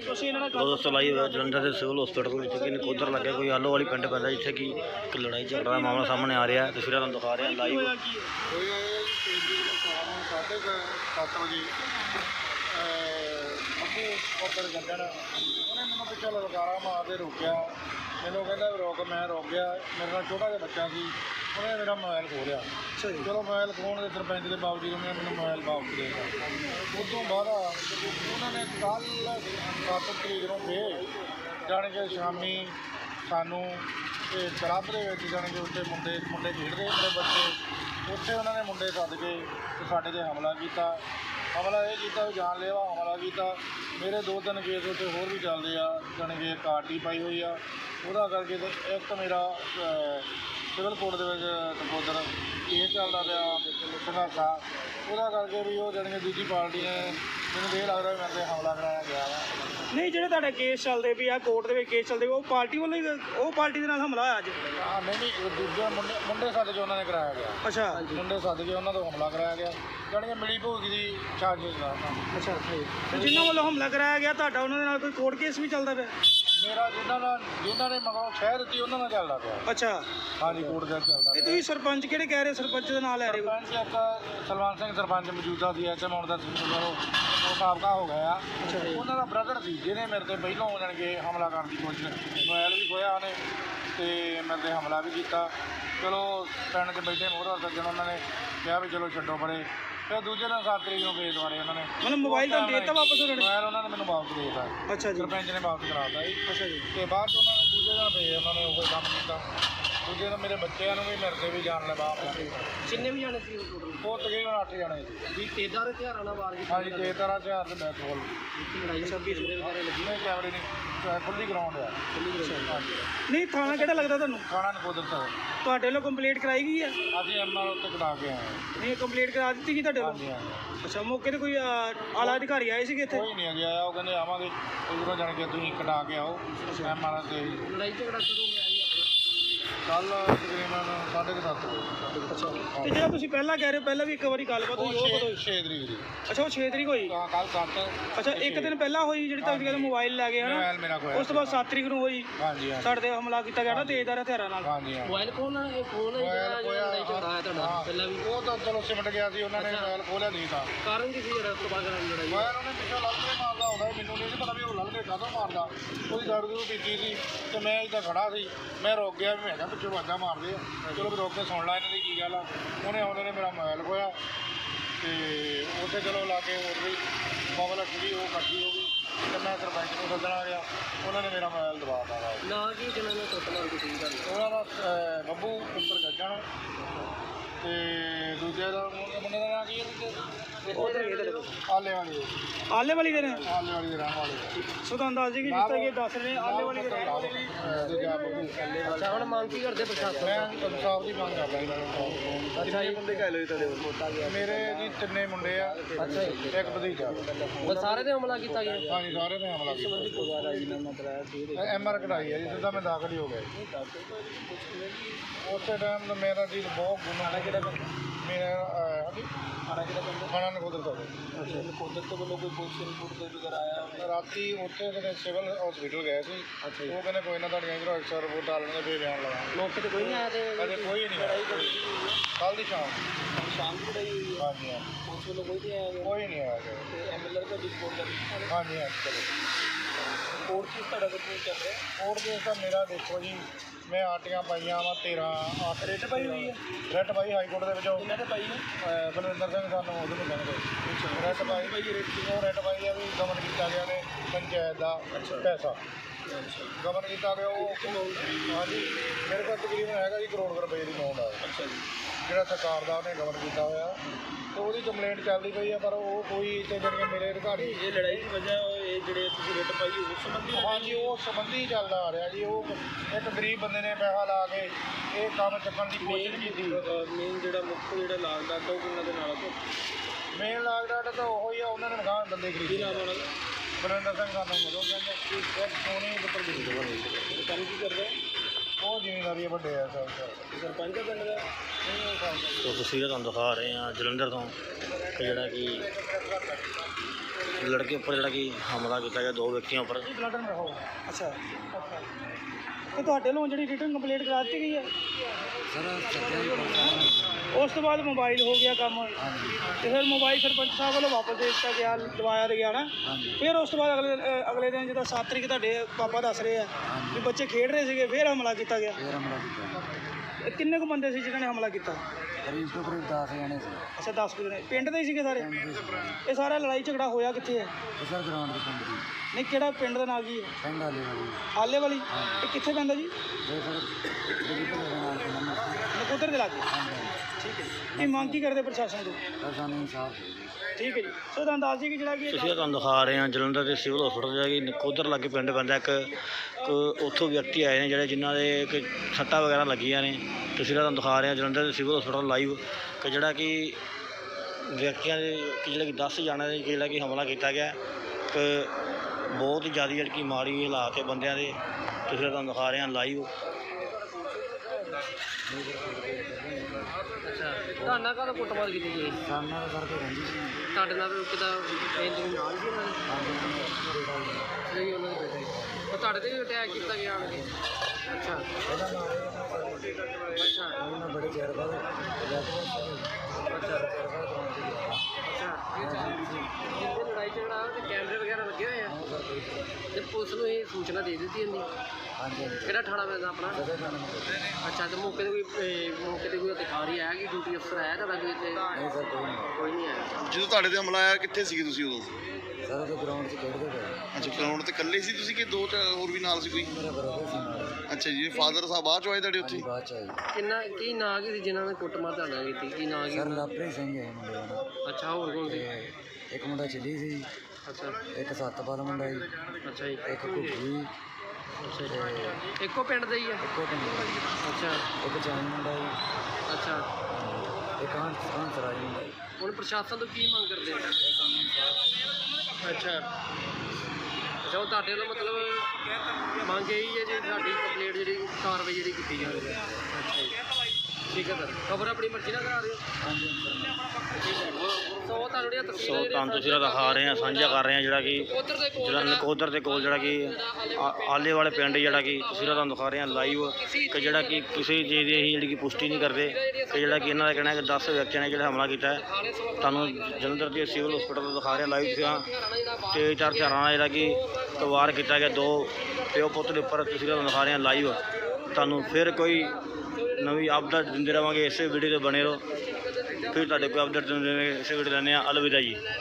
ਦੋ ਦੋਸਤੋ ਲਾਈ ਹੋਇਆ ਜਲੰਧਰ ਦੇ ਸਿਵਲ ਹਸਪੀਟਲ ਵਿੱਚ ਕਿ ਨਕੋਦਰ ਲੱਗੇ ਕੋਈ ਆਲੋ ਵਾਲੀ ਪਿੰਡ ਪੈਂਦਾ ਜਿੱਥੇ ਕਿ ਇੱਕ ਲੜਾਈ ਝਗੜਾ ਦਾ ਮਾਮਲਾ ਸਾਹਮਣੇ ਆ ਰਿਹਾ ਹੈ। ਤਸਵੀਰਾਂ ਤੁਹਾਨੂੰ ਦਿਖਾ ਰਿਹਾ ਲਾਈਵ ਅੱਬੂ ਉੱਪਰ ਗੱਜਣ ਉਹਨੇ ਮੈਨੂੰ ਪਿੱਛੇ ਲਲਕਾਰਾ ਮਾਰ ਕੇ ਰੋਕਿਆ। ਮੈਨੂੰ ਕਹਿੰਦਾ ਵੀ ਰੁਕ ਮੈਂ ਰੁਕ ਗਿਆ। ਮੇਰੇ ਨਾਲ ਛੋਟਾ ਜਿਹਾ ਬੱਚਾ ਸੀ। ਉਹਨੇ ਮੇਰਾ ਮੋਬਾਈਲ ਖੋਲਿਆ ਅੱਛਾ ਜੀ। ਚਲੋ ਮੋਬਾਈਲ ਖੋਣ ਦੇ ਸਰਪੰਚ ਦੇ ਬਾਵਜੂਦ ਉਹਨੇ ਮੈਨੂੰ ਮੋਬਾਈਲ ਵਾਪਸ ਦੇ ਦਿੱਤਾ। ਉਸ ਤੋਂ ਬਾਅਦ ਉਹਨਾਂ ਨੇ ਕੱਲ 7 ਤਰੀਕ ਨੂੰ ਫੇਰ ਜਾਣੀ ਕਿ ਸ਼ਾਮੀ ਸਾਨੂੰ ਤੇ ਕਲੱਬ ਦੇ ਵਿੱਚ ਜਾਣੀ ਕਿ ਉੱਥੇ ਮੁੰਡੇ ਮੁੰਡੇ ਖੇਡਦੇ ਮੇਰੇ ਬੱਚੇ। ਉੱਥੇ ਉਹਨਾਂ ਨੇ ਮੁੰਡੇ ਸੱਦ ਕੇ ਤੇ ਸਾਡੇ ਤੇ ਹਮਲਾ ਕੀਤਾ। ਹਮਲਾ ਇਹ ਕੀਤਾ ਵੀ ਜਾਨਲੇਵਾ ਹਮਲਾ ਕੀਤਾ। ਮੇਰੇ ਦੋ ਤਿੰਨ ਕੇਸ ਉੱਤੇ ਹੋਰ ਵੀ ਚੱਲਦੇ ਆ ਜਾਣੀ ਕਿ ਇੱਕ ਆਰਟੀ ਪਾਈ ਹੋਈ ਆ। ਉਹਦਾ ਕਰਕੇ ਇੱਕ ਮੇਰਾ ਸਿਵਲ ਕੋਰਟ ਦੇ ਵਿੱਚ ਨਕੋਦਰ ਕੇਸ ਚੱਲਦਾ ਪਿਆ ਸੰਘਰਸ਼ਾ ਉਹਦਾ ਕਰਕੇ ਵੀ ਉਹ ਜਾਣੀ ਕਿ ਦੂਜੀ ਪਾਰਟੀ ਨੇ ਮੈਨੂੰ ਇਹ ਲੱਗਦਾ ਵੀ ਮੇਰੇ ਤੇ ਹਮਲਾ ਕਰਾਇਆ ਗਿਆ ਵਾ। ਨਹੀਂ ਜਿਹੜੇ ਤੁਹਾਡੇ ਕੇਸ ਚੱਲਦੇ ਵੀ ਆ ਕੋਰਟ ਦੇ ਵਿੱਚ ਕੇਸ ਚੱਲਦੇ ਉਹ ਪਾਰਟੀ ਵੱਲੋਂ ਹੀ ਉਹ ਪਾਰਟੀ ਦੇ ਨਾਲ ਹਮਲਾ ਹੋਇਆ ਅੱਜ? ਹਾਂ ਨਹੀਂ ਨਹੀਂ ਇਹ ਦੂਜੇ ਮੁੰਡੇ ਮੁੰਡੇ ਸੱਦ ਕੇ ਉਹਨਾਂ ਨੇ ਕਰਾਇਆ ਗਿਆ। ਅੱਛਾ। ਮੁੰਡੇ ਸੱਦ ਕੇ ਉਹਨਾਂ ਤੋਂ ਹਮਲਾ ਕਰਾਇਆ ਗਿਆ। ਜਾਣੀ ਕਿ ਮਿਲੀ ਭੁਗਤ ਦੀ ਸਾਜ਼ਿਸ਼ ਦਾ ਅੱਛਾ ਤੇ ਜਿਨ੍ਹਾਂ ਵੱਲੋਂ ਹਮਲਾ ਕਰਾਇਆ ਗਿਆ ਤੁਹਾਡਾ ਉਹਨਾਂ ਦੇ ਨਾਲ ਕੋਈ ਕੋਰਟ ਕੇਸ ਵੀ ਚੱਲਦਾ ਪਿਆ? ਮੇਰਾ ਜਿਨ੍ਹਾਂ ਨਾਲ ਜਿਨ੍ਹਾਂ ਨੇ ਮਗਰੋਂ ਸ਼ਹਿ ਦਿੱਤੀ ਉਹਨਾਂ ਨਾਲ ਚੱਲਦਾ ਪਿਆ। ਅੱਛਾ। ਹਾਂਜੀ ਕੋਰਟ ਦਾ ਚੱਲਦਾ ਇਹ ਤੁਸੀਂ ਸਰਪੰਚ ਕਿਹੜੇ ਕਹਿ ਰਹੇ ਹੋ ਸਰਪੰਚ ਦਾ ਨਾਂ ਲੈ ਰਹੇ ਹੋ? ਸਰਪੰਚ ਇੱਕ ਸਲਮਾਨ ਸਿੰਘ ਸਰਪੰਚ ਮੌਜੂਦਾ ਸੀ ਐਚਐਮ ਹੁਣ ਦਾ ਸੀ ਉਹ ਉਹ ਸਾਬਕਾ ਹੋ ਗਿਆ। ਆ ਅੱਛਾ ਜੀ। ਉਹਨਾਂ ਦਾ ਬ੍ਰਦਰ ਸੀ ਜਿਹਨੇ ਮੇਰੇ ਤੇ ਪਹਿਲਾਂ ਹੋ ਜਾਣਗੇ ਹਮਲਾ ਕਰਨ ਦੀ ਕੋਸ਼ਿਸ਼ ਮੋਬਾਈਲ ਵੀ ਖੋਇਆ ਉਹਨੇ ਤੇ ਮੇਰੇ ਤੇ ਹਮਲਾ ਵੀ ਕੀਤਾ। ਚਲੋ ਪਿੰਡ 'ਚ ਬੈਠੇ ਮੋਹਰ ਸੱਜਣ ਉਹਨਾਂ ਨੇ ਕਿਹਾ ਵੀ ਚਲੋ ਛੱਡੋ ਪਰੇ। ਫਿਰ ਦੂਜੇ ਦਿਨ 7 ਤਰੀਕ ਨੂੰ ਫੇਸ ਵਾਲੇ ਉਹਨਾਂ ਨੇ। ਮਤਲਬ ਮੋਬਾਈਲ ਤਾਂ ਦਿੱਤਾ ਵਾਪਸ ਉਹਨਾਂ ਨੇ? ਮੋਬਾਈਲ ਉਹਨਾਂ ਨੇ ਮੈਨੂੰ ਵਾਪਸ ਦੇ ਦਿੱਤਾ। ਅੱਛਾ ਜੀ। ਸਰਪੰਚ ਨੇ ਵਾਪਸ ਕਰਾਤਾ ਜੀ। ਅੱਛਾ ਜੀ। ਤੇ ਬਾਅਦ 'ਚ ਉਹਨਾਂ ਨੇ ਦੂਜੇ ਦਿਨ ਫੇਰ ਉਹਨਾਂ ਨੇ ਉਹ ਕੰਮ ਕੀਤਾ। ਦੂਜੇ ਦਿਨ ਮੇਰੇ ਬੱਚਿਆਂ ਨੂੰ ਵੀ ਮੇਰੇ ਤੇ ਵੀ ਜਾਣ ਲਵਾ ਕਿੰਨੇ ਵੀ ਜਾਣੇ ਸੀ ਉਹ ਟੋਟਲ ਉਹ ਤਕਰੀਬਨ 8 ਜਣੇ ਸੀ। ਵੀ ਤੇਜ਼ਾਰ ਹਥਿਆਰਾਂ ਨਾਲ ਵਾਰ ਹਾਂਜੀ ਤੇ ਤਰ੍ਹਾਂ ਹਥਿਆਰ ਤੇ ਮੈਂ ਕੋਲ। ਲੜਾਈ 26 ਵਗੈਰਾ ਲੱਗੀ। ਨਹੀਂ ਕੈਮਰੇ ਨਹੀਂ ਖੁੱਲੀ ਗਰਾਊਂਡ ਆ। ਹਾਂਜੀ। ਨਹੀਂ ਥਾਣਾ ਕਿਹੜਾ ਲੱਗਦਾ ਤੁਹਾਨੂੰ? ਖਾਣਾ ਨਕੋਦਰ ਸਾਹਿਬ। ਤੁਹਾਡੇ ਵੱਲੋਂ ਕੰਪਲੀਟ ਕਰਾਈ ਗਈ ਹੈ ਅਸੀਂ ਐਮਆਰ ਉੱਤੇ ਕਟਾ ਕੇ ਆਏ ਹਾਂ। ਨਹੀਂ ਕੰਪਲੀਟ ਕਰਾ ਦਿੱਤੀ ਗਈ ਤੁਹਾਡੇ ਵੱਲੋਂ? ਹਾਂਜੀ ਹਾਂਜੀ। ਅੱਛਾ ਮੌਕੇ ਤੇ ਕੋਈ ਆਲਾ ਅਧਿਕਾਰੀ ਆਏ ਸੀਗੇ ਇੱਥੇ? ਕੋਈ ਨਹੀਂ ਅਜੇ ਆਇਆ ਉਹ ਕਹਿੰਦੇ ਆਵਾਂਗੇ। ਉਧਰੋਂ ਜਾਣ ਕੇ ਤੁਸੀਂ ਕਟਾ ਕੇ ਆਓ। ਐਮਆਰ ਤੇ ਲੜਾਈ ਝਗੜਾ ਕਦੋਂ ਹੋਇਆ ਜੀ। ਕੱਲ ਤਕਰੀਬਨ 7:30 ਵਜੇ। ਅੱਛਾ। ਤੇ ਜਿਹੜਾ ਤੁਸੀਂ ਪਹਿਲਾਂ ਕਹਿ ਰਹੇ ਹੋ ਪਹਿਲਾਂ ਵੀ ਇੱਕ ਵਾਰੀ ਗੱਲਬਾਤ ਹੋਈ ਉਹ ਕਦੋਂ 6 ਤਰੀਕ ਦੀ। ਅੱਛਾ ਉਹ 6 ਤਰੀਕ ਹੋਈ? ਤਾਂ ਕੱਲ 7 ਅੱਛਾ ਇੱਕ ਦਿਨ ਪਹਿਲਾਂ ਹੋਈ ਜਿਹੜੀ ਤੁਸੀਂ ਕਹਿੰਦੇ ਮੋਬਾਈਲ ਲੈ ਗਏ ਹਨਾ? ਮੋਬਾਈਲ ਮੇਰਾ ਖੋਇਆ ਉਸ ਤੋਂ ਬਾਅਦ 7 ਤਰੀਕ ਨੂੰ ਹੋਈ। ਹਾਂਜੀ ਹਾਂਜੀ। ਸਾਡੇ ਤੇ ਹਮਲਾ ਕੀਤਾ ਗਿਆ ਨਾ ਤੇਜ਼ਦਾਰ ਹਥਿਆਰਾਂ ਨਾਲ। ਹਾਂਜੀ ਹਾਂਜੀ। ਮੋਬਾਈਲ ਫੋਨ ਇਹ ਫੋਨ ਮੋਬਾਈਲ ਖੋਇਆ। ਹਾਂ। ਪਹਿਲਾਂ ਵੀ। ਉਹ ਤਾਂ ਚਲੋ ਸਿਮਟ ਗਿਆ ਸੀ ਉਹਨਾਂ ਨੇ ਮੋਬਾਈਲ ਖੋਲਿਆ ਨਹੀਂ ਤਾਂ। ਕਾਰਨ ਕੀ ਸੀ ਜਿਹੜਾ ਉਸ ਤੋਂ ਬਾਅਦ ਲੜਾਈ ਮੋਬਾਈਲ ਉਹਨੇ ਪਿੱਛੇ ਲੱਗ ਕੇ ਮਾਰਦਾ ਪਤਾ ਕਾਹਤੋਂ ਮਾਰਦਾ। ਉਹਦੀ ਦਾਰੂ ਦੂਰੂ ਪੀਤੀ ਸੀ ਤੇ ਮੈਂ ਇੱਥੇ ਖੜਾ ਸੀ। ਮੈਂ ਰੁਕ ਗਿਆ ਵੀ ਮੈਂ ਕਿਹਾ ਪਿੱਛੋਂ ਵਾਜਾਂ ਮਾਰਦੇ ਆ। ਚਲੋ ਵੀ ਰੁਕ ਕੇ ਸੁਣ ਲੈ ਇਹਨਾਂ ਦੀ ਕੀ ਗੱਲ ਆ। ਉਹਨੇ ਆਉਂਦੇ ਨੇ ਮੇਰਾ ਮੋਬਾਈਲ ਖੋਇਆ ਤੇ ਉੱਥੇ ਚਲੋ ਲਾ ਕੇ ਹੋਰ ਵੀ ਮੋਬਾਈਲ ਅੱਡੀ ਉਹ ਕੱਟੀ ਹੋ ਗਈ। ਤੇ ਮੈਂ ਸਰਪੰਚ ਨੂੰ ਸੱਦਣ ਆ ਗਿਆ। ਉਹਨਾਂ ਨੇ ਮੇਰਾ ਮੋਬਾਈਲ ਦਬਾ ਦਿੱਤਾ ਨਾ ਕੀ ਜਿਹਨਾਂ ਨੇ ਟੁੱਟ ਮਾਰ ਕੇ ਠੀਕ ਕਰ ਉਹਨਾਂ ਦਾ ਬੱਬੂ ਉੱਪਰ ਗੱਜਣ। ਤੇ ਦੂਜੇ ਦਾ ਮੁੰਡੇ ਦਾ ਨਾਂ ਕੀ ਹੈ ਦੂਜੇ ਉਧਰ ਇਹਦੇ ਆਲੇ ਵਾਲੀ ਆਲੇ ਵਾਲੀ ਦੇ ਨੇ? ਆਲੇ ਵਾਲੀ ਦੇ ਰਹਿਣ ਵਾਲੇ ਸੋ ਤੁਹਾਨੂੰ ਦੱਸ ਜੀ ਕਿ ਤਰ੍ਹਾਂ ਕਿ ਇਹ ਦੱਸ ਰਹੇ ਨੇ ਆਲੇ ਵਾਲੀ ਦੇ ਰਹਿਣ ਵਾਲੇ ਦੂਜਾ ਬੱਬੂ ਅੱਛਾ ਹੁਣ ਮੰਗ ਕੀ ਕਰਦੇ ਪ੍ਰਸ਼ਾਸਨ ਮੈਂ ਇਨਸਾਫ ਦੀ ਮੰਗ ਕਰਦਾ ਇਹਨਾਂ ਨੂੰ ਅੱਛਾ ਜੀ। ਬੰਦੇ ਘਾਇਲ ਹੋਏ ਤੁਹਾਡੇ ਮੇਰੇ ਜੀ ਤਿੰਨੇ ਮੁੰਡੇ ਆ। ਅੱਛਾ ਜੀ। ਇੱਕ ਭਤੀਜਾ। ਬਸ ਸਾਰੇ ਤੇ ਹਮਲਾ ਕੀਤਾ ਗਿਆ? ਹਾਂਜੀ ਸਾਰੇ ਨੇ ਹਮਲਾ ਕੀਤਾ। ਐਮ ਆਰ ਕਢਾਈ ਹੈ ਜੀ ਸਿੱਧਾ ਮੈਂ ਦਾਖਲ ਹੀ ਹੋ ਗਿਆ ਜੀ। ਉਸੇ ਟਾਈਮ ਤੇ ਮੇਰਾ ਜੀ ਬਹੁਤ ਗੁਨਾਹ ਕਿਹੜਾ ਮੇਰਾ ਅਹ, ਹਾਂਜੀ? ਖਾਣਾ ਕਿਹੜਾ ਪਿੰਡ? ਖਾਣਾ ਨਕੋਦਰ ਸਾਹਿਬ। ਅੱਛਾ। ਨਕੋਦਰ ਤੋਂ ਵੱਲੋਂ ਕੋਈ ਪੁਲਿਸ ਰਿਪੋਰਟ ਦੇ ਵਗੈਰਾ ਆਇਆ ਰਾਤੀ ਉੱਥੇ ਕਿਤੇ ਸਿਵਲ ਹਸਪੀਟਲ ਗਏ ਸੀ ਉਹ ਕਹਿੰਦੇ ਕੋਈ ਨਾ ਤੁਹਾਡੀਆਂ ਇਧਰੋਂ ਐਕਸਰ ਰਿਪੋਰਟ ਆ ਲੈਣਗੇ ਫੇਰ ਬਿਆਨ ਲਵਾਂਗੇ। ਮੌਕੇ ਤੇ ਕੋਈ ਨਹੀਂ ਆਇਆ ਤੇ ਅਜੇ ਕੋਈ ਨਹੀਂ ਆਇਆ। ਕੱਲ ਦੀ ਸ਼ਾਮ। ਸ਼ਾਮ ਦੀ ਲੜਾਈ ਹੋਈ ਹੈ। ਹਾਂਜੀ ਹਾਂ ਪੁਲਿਸ ਵੱਲੋਂ ਕੋਈ ਨਹੀਂ ਆਇਆ? ਕੋਈ ਨਹੀਂ ਆਇਆ ਜੀ। ਤੇ ਐਮਐਲਆਰ ਦਾ ਰਿਪੋਰਟ ਦਾ ਹਾਂਜੀ ਹਾਂ ਚਲੋ ਕੋਰਟ ਕੀ ਤੁਹਾਡਾ ਕੋਈ ਚੱਲ ਰਿਹਾ? ਕੋਰਟ ਕੇਸ ਤਾਂ ਮੇਰਾ ਦੇਖੋ ਜੀ ਮੈਂ ਆਟੀਆਂ ਪਾਈਆਂ ਵਾ 13 8 ਰੇਟ ਪਾਈ ਹੋਈ ਹੈ? ਰੈਟ ਪਾਈ ਹਾਈ ਕੋਰਟ ਦੇ ਵਿੱਚੋਂ। ਇਹਨਾਂ ਨੇ? ਪਾਈ ਹੈ ਬਲਵਿੰਦਰ ਸਿੰਘ ਸਾਨੂੰ ਉਹਦੇ ਨੂੰ ਕਹਿੰਦੇ ਰੈਟ ਪਾਈ ਭਾਈ ਰੇਟ ਉਹ ਰੈਟ ਪਾਈ ਆ ਵੀ ਗਵਨ ਕੀਤਾ ਗਿਆ ਨੇ ਪੰਚਾਇਤ ਦਾ ਪੈਸਾ। ਗਵਨ ਕੀਤਾ ਗਿਆ ਉਹ ਹਾਂਜੀ ਮੇਰੇ ਕੋਲ ਤਕਰੀਬਨ ਹੈਗਾ ਜੀ ਕਰੋੜ ਰੁਪਏ ਦੀ ਅਮਾਉਂਟ ਆ। ਅੱਛਾ ਜੀ। ਜਿਹੜਾ ਸਰਕਾਰ ਦਾ ਉਹਨੇ ਗਵਨ ਕੀਤਾ ਹੋਇਆ ਤੇ ਉਹਦੀ ਕੰਪਲੇਂਟ ਚੱਲਦੀ ਪਈ ਆ ਪਰ ਉਹ ਕੋਈ ਤੇ ਜਿਹੜੀਆਂ ਮੇਰੇ ਅਧਿਕਾਰੀ ਇਹ ਲੜਾਈ ਦੀ ਵਜ੍ਹਾ ਇਹ ਜਿਹੜੇ ਤੁਸੀਂ ਰੇਟ ਪਾਈ ਉਸ ਸੰਬੰਧੀ ਹਾਂਜੀ ਉਹ ਸੰਬੰਧੀ ਚੱਲਦਾ ਆ ਰਿਹਾ ਜੀ ਉਹ ਇੱਕ ਗਰੀਬ ਬੰਦੇ ਨੇ ਪੈਸਾ ਲਾ ਕੇ ਇਹ ਕੰਮ ਚੱਕਣ ਦੀ ਕੋਸ਼ਿਸ਼ ਕੀਤੀ। ਮੇਨ ਜਿਹੜਾ ਮੁੱਖ ਜਿਹੜਾ ਲਾਗਦਾ ਤਾਂ ਉਹ ਕਿੰਨਾ ਦੇ ਨਾਲ ਤੋਂ ਮੇਨ ਲਾਗਡਾਟ ਤਾਂ ਉਹੋ ਹੀ ਆ ਉਹਨਾਂ ਨੇ ਮਕਾਨ ਬੰਦੇ ਖਰੀਦੇ ਨਾਮ ਉਹਨਾਂ ਦਾ? ਬਰਿੰਦਰ ਸਿੰਘ ਸਾਨੂੰ ਮਦੋਂ ਕਹਿੰਦੇ ਕਿ ਇੱਕ ਸੋਨੇ ਦੇ। ਬਣੇ ਇਹ ਕੰਮ ਕੀ ਕਰਦਾ? ਉਹ ਜ਼ਿਮੀਂਦਾਰੀ ਵੱਡੇ ਆ ਸਰ। ਸਰਪੰਚ ਦਾ ਪਿੰਡ ਦਾ ਨਹੀਂ ਉਹ ਕੰਮ ਸੋ ਤਸਵੀਰਾਂ ਤੁਹਾਨੂੰ ਦਿਖਾ ਰਹੇ ਹਾਂ ਜਲੰਧਰ ਤੋਂ ਕਿ ਜਿਹੜਾ ਕਿ ਲੜਕੇ ਉੱਪਰ ਜਿਹੜਾ ਕਿ ਹਮਲਾ ਕੀਤਾ ਗਿਆ ਦੋ ਵਿਅਕਤੀਆਂ ਉੱਪਰ। ਅੱਛਾ। ਤੇ ਤੁਹਾਡੇ ਵੱਲੋਂ ਜਿਹੜੀ ਰਿਟਨ ਕੰਪਲੀਟ ਕਰਾ ਦਿੱਤੀ ਗਈ ਹੈ? ਸਰ ਉਸ ਤੋਂ ਬਾਅਦ ਮੋਬਾਈਲ ਹੋ ਗਿਆ ਕੰਮ। ਤੇ ਫਿਰ ਮੋਬਾਈਲ ਸਰਪੰਚ ਸਾਹਿਬ ਵੱਲੋਂ ਵਾਪਸ ਦੇ ਦਿੱਤਾ ਗਿਆ ਦਵਾਇਆ ਗਿਆ ਨਾ। ਫਿਰ ਉਸ ਤੋਂ ਬਾਅਦ ਅਗਲੇ ਅਗਲੇ ਦਿਨ ਜਦੋਂ 7 ਤਰੀਕ ਤੁਹਾਡੇ ਪਾਪਾ ਦੱਸ ਰਹੇ ਆ ਵੀ ਬੱਚੇ ਖੇਡ ਰਹੇ ਸੀਗੇ ਫਿਰ ਹਮਲਾ ਕੀਤਾ ਗਿਆ। ਫੇਰ ਹਮਲਾ ਕੀਤਾ ਕਿੰਨੇ ਕੁ ਬੰਦੇ ਸੀ ਜਿਨ੍ਹਾਂ ਨੇ ਹਮਲਾ ਕੀਤਾ? ਕਰੀਬ ਤੋਂ ਕਰੀਬ 10 ਜਣੇ ਸੀ। ਅੱਛਾ 10 ਕੁ ਜਣੇ। ਪਿੰਡ ਦੇ ਹੀ ਸੀਗੇ ਸਾਰੇ? ਇਹ ਸਾਰਾ ਲੜਾਈ ਝਗੜਾ ਹੋਇਆ ਕਿੱਥੇ ਹੈ ਸਰ ਗਰਾਊਂਡ ਦੇ ਪਿੰਡ ਦੀ। ਨਹੀਂ ਕਿਹੜਾ ਪਿੰਡ ਦਾ ਨਾਂ ਕੀ ਹੈ? ਪਿੰਡ ਵਾਲੇ ਵਾਲੀ। ਆਲੇ ਵਾਲੀ? ਇਹ ਕਿੱਥੇ ਪੈਂਦਾ ਜੀ? ਇਹ ਸਰ ਨਕੋਦਰ ਦੇ ਲਾਗੇ। ਠੀਕ ਹੈ ਜੀ। ਇਹ ਮੰਗ ਕੀ ਕਰਦੇ ਪ੍ਰਸ਼ਾਸਨ ਤੋਂ? ਸਾਨੂੰ ਇਨਸਾਫ ਦਿਓ। ਜੀ ਠੀਕ ਹੈ ਜੀ। ਸੋ ਤੁਹਾਨੂੰ ਦੱਸ ਦਈਏ ਕਿ ਜਿਹੜਾ ਕਿ ਤੁਸੀਂ ਇਹ ਤੁਹਾਨੂੰ ਦਿਖਾ ਰਹੇ ਹਾਂ ਜਲੰਧਰ ਦੇ ਸਿਵਲ ਹਸਪਤਾਲ ਜਿਹੜਾ ਕਿ ਨਕੋਦਰ ਲਾਗੇ ਪਿੰਡ ਪੈਂਦਾ ਇੱਕ ਇੱਕ ਉੱਥੋਂ ਵਿਅਕਤੀ ਆਏ ਨੇ ਜਿਹੜੇ ਜਿਨ੍ਹਾਂ ਦੇ ਕਿ ਸੱਟਾਂ ਵਗੈਰਾ ਲੱਗੀਆਂ ਨੇ। ਤੁਸੀਂ ਤੁਹਾਨੂੰ ਦਿਖਾ ਰਹੇ ਹਾਂ ਜਲੰਧਰ ਦੇ ਸਿਵਲ ਹਸਪਤਾਲ ਲਾਈਵ ਕਿ ਜਿਹੜਾ ਕਿ ਵਿਅਕਤੀਆਂ ਦੇ ਕਿ ਜਿਹੜੇ ਕਿ 10 ਜਾਣਿਆਂ ਦੇ ਜਿਹੜਾ ਕਿ ਹਮਲਾ ਕੀਤਾ ਗਿਆ। ਕਿ ਬਹੁਤ ਹੀ ਜ਼ਿਆਦਾ ਜਿਹੜੀ ਕਿ ਮਾੜੀ ਹਾਲਾਤ ਹੈ ਬੰਦਿਆਂ ਦੇ। ਤੁਸੀਂ ਤੁਹਾਨੂੰ ਦਿਖਾ ਰਹੇ ਹਾਂ ਲਾਈਵ। ਤੁਹਾਡਾ ਕਾਹਦਾ ਕੁੱਟਮਾਰ ਕੀਤੀ ਗਈ ਸਾਡੇ ਨਾਲ ਸਰ ਕੋਈ ਰਹਿੰਦੀ ਸੀ ਨਹੀਂ। ਤੁਹਾਡੇ ਨਾਲ ਕਿਦਾਂ ਇਹ ਤੁਸੀਂ ਨਾਲ ਸੀ ਉਹਨਾਂ ਦੇ? ਹਾਂਜੀ ਉਹਨਾਂ ਦਾ ਬੇਟਾ ਜੀ। ਨਹੀਂ ਉਹਨਾਂ ਦੇ ਬੇਟੇ ਉਹ ਤੁਹਾਡੇ ਤੇ ਵੀ ਅਟੈਕ ਕੀਤਾ ਗਿਆ ਆਣ ਕੇ? ਅੱਛਾ। ਉਹਦਾ ਨਾਮ ਹੈ ਅੱਛਾ ਉਹਨਾਂ ਬੜੇ ਚਿਰ ਬਾਅਦ ਜੱਟ ਅੱਛਾ। ਚਿਰ ਬਾਅਦ ਗਰਾਊਂਡ ਤੇ ਗਿਆ ਅੱਛਾ। ਜਿੱਥੇ ਲੜਾਈ ਝਗੜਾ ਤੇ ਕੈਮਰੇ ਵਗੈਰਾ ਲੱਗੇ ਹੋਏ ਆ? ਤੇ ਪੁਲਿਸ ਨੂੰ ਇਹ ਸੂਚਨਾ ਦੇ ਦਿੱਤੀ ਹੁੰਦੀ? ਹਾਂਜੀ ਹਾਂਜੀ। ਕਿਹੜਾ ਥਾਣਾ ਪੈਂਦਾ ਆਪਣਾ? ਜਾਣਾ ਨਹੀਂ ਅੱਛਾ ਤੇ ਮੌਕੇ ਤੇ ਕੋਈ ਇਹ, ਮੌਕੇ ਤੇ ਕੋਈ ਅਧਿਕਾਰੀ ਆਇਆ ਕਿ ਡਿਊਟੀ ਅਫਸਰ ਆਇਆ ਤੁਹਾਡਾ ਕੋਈ ਇੱਥੇ? ਨਹੀਂ ਸਰ ਕੋਈ ਨਹੀਂ। ਕੋਈ ਨਹੀਂ ਆਇਆ। ਜਦੋਂ ਤੁਹਾਡੇ ਤੇ ਹਮਲਾ ਆਇਆ ਕਿੱਥੇ ਸੀਗੇ ਤੁਸੀਂ ਉਦੋਂ? ਸਰ ਉਹ ਗਰਾਊਂਡ 'ਚ ਖੇਡਦੇ ਪਏ ਅੱਛਾ ਗਰਾਊਂਡ ਤੇ ਇਕੱਲੇ ਸੀ ਤੁਸੀਂ ਕਿ ਦੋ ਚਾਰ ਹੋਰ ਵੀ ਨਾਲ ਸੀ ਕੋਈ? ਮੇਰਾ ਬਰਦਰ ਸੀ ਨਾਲ। ਅੱਛਾ ਜੀ ਫਾਦਰ ਸਾਹਿਬ ਬਾਅਦ ਚ ਆਏ ਤੁਹਾਡੇ ਉੱਥੇ? ਹਾਂਜੀ ਬਾਅਦ ਚ ਆਈ ਕਿੰਨਾ ਕੀ ਨਾਂ ਕੀ ਸੀ ਜਿਨ੍ਹਾਂ ਨੇ ਕੁੱਟਮਾਰ ਤੁਹਾਡਾ ਕੀਤੀ? ਕੀ ਨਾਂ ਕੀ ਸਰ ਲਾਪਰੀ ਸਿੰਘ ਹੈ ਮੁੰਡੇ ਦਾ ਨਾਮ। ਅੱਛਾ ਹੋਰ ਕੌਣ ਸੀ? ਤੇ ਇੱਕ ਮੁੰਡਾ ਚਿੱਲੀ ਸੀ ਅੱਛਾ। ਇੱਕ ਸੱਤਪਾਲ ਮੁੰਡਾ ਸੀ ਅੱਛਾ ਜੀ। ਇੱਕ ਘੁੱਗੀ ਅੱਛਾ ਜੀ। ਇੱਕੋ ਪਿੰਡ ਦੇ ਹੀ ਆ? ਇੱਕੋ ਪਿੰਡ ਦਾ ਸੀ। ਅੱਛਾ। ਇੱਕ ਚਾਈ ਮੁੰਡਾ ਸੀ ਅੱਛਾ। ਇੱਕ ਕਾਂ ਕਾਂ ਸਰਾਜ ਮੁੰਡਾ ਸੀ। ਹੁਣ ਪ੍ਰਸ਼ਾਸਨ ਤੋਂ ਕੀ ਮੰਗ ਕਰਦੇ ਹੋ ਅੱਛਾ। ਅੱਛਾ ਉਹ ਤੁਹਾਡੇ ਵੱਲੋਂ ਮਤਲਬ ਮੰਗ ਇਹੀ ਹੈ ਜੀ ਸਾਡੀ ਕੰਪਲੇਂਟ ਜਿਹੜੀ ਕਾਰਵਾਈ ਜਿਹੜੀ ਕੀਤੀ ਜਾਵੇ। ਅੱਛਾ ਜੀ। ਠੀਕ ਹੈ ਸਰ। ਖਬਰ ਆਪਣੀ ਮਰਜ਼ੀ ਨਾਲ ਕਰਾ ਰਹੇ ਹੋ ਹਾਂਜੀ ਹਾਂਜੀ ਸਰ। ਸੋ ਤੁਹਾਨੂੰ ਜਿਹੜੀਆਂ ਸੋ ਤਸਵੀਰਾਂ ਤੁਹਾਨੂੰ ਦਿਖਾ ਰਹੇ ਹਾਂ ਸਾਂਝਾ ਕਰ ਰਹੇ ਹਾਂ ਜਿਹੜਾ ਕਿ ਉਧਰ ਦੇ ਕੋਲ ਜਿਹੜਾ ਨਕੋਦਰ ਦੇ ਕੋਲ ਜਿਹੜਾ ਕਿ ਆ- ਆਲੇ ਵਾਲੇ ਪਿੰਡ ਜਿਹੜਾ ਕਿ ਤਸਵੀਰਾਂ ਤੁਹਾਨੂੰ ਦਿਖਾ ਰਹੇ ਹਾਂ ਲਾਈਵ ਕਿ ਜਿਹੜਾ ਕਿ ਕਿਸੇ ਚੀਜ਼ ਦੀ ਅਸੀਂ ਜਿਹੜੀ ਕਿ ਪੁਸ਼ਟੀ ਨਹੀਂ ਕਰਦੇ ਕਿ ਜਿਹੜਾ ਕਿ ਇਹਨਾਂ ਦਾ ਕਹਿਣਾ ਹੈ ਕਿ 10 ਵਿਅਕਤੀਆਂ ਨੇ ਜਿਹੜਾ ਹਮਲਾ ਕੀਤਾ ਹੈ। ਤੁਹਾਨੂੰ ਜਲੰਧਰ ਦੇ ਸਿਵਲ ਹਸਪਤਾਲ ਤੋਂ ਦਿਖਾ ਰਹੇ ਹਾਂ ਲਾਈਵ ਦੀਆਂ ਤੇ ਚਾਰ ਹਥਿਆਰਾਂ ਨਾਲ ਜਿਹੜਾ ਕਿ ਵਾਰ ਕੀਤਾ ਗਿਆ। ਦੋ ਪਿਓ ਪੁੱਤ ਦੇ ਉੱਪਰ ਤਸਵੀਰਾਂ ਤੁਹਾਨੂੰ ਦਿਖਾ ਰਹੇ ਹਾਂ ਲਾਈਵ ਤੁਹਾਨੂੰ ਫਿਰ ਕੋਈ ਨਵੀਂ ਅਪਡੇਟ ਦਿੰਦੇ ਰਵਾਂਗੇ, ਇਸੇ ਵੀਡੀਓ ਤੇ ਬਣੇ ਰਹੋ। ਫਿਰ ਤੁਹਾਡੇ ਕੋਲ ਅਪਡੇਟ ਦਿੰਦੇ ਇਸੇ ਵੀਡੀਓ ਲੈਣੇ ਆ ਅਲਵਿਦਾ ਜੀ।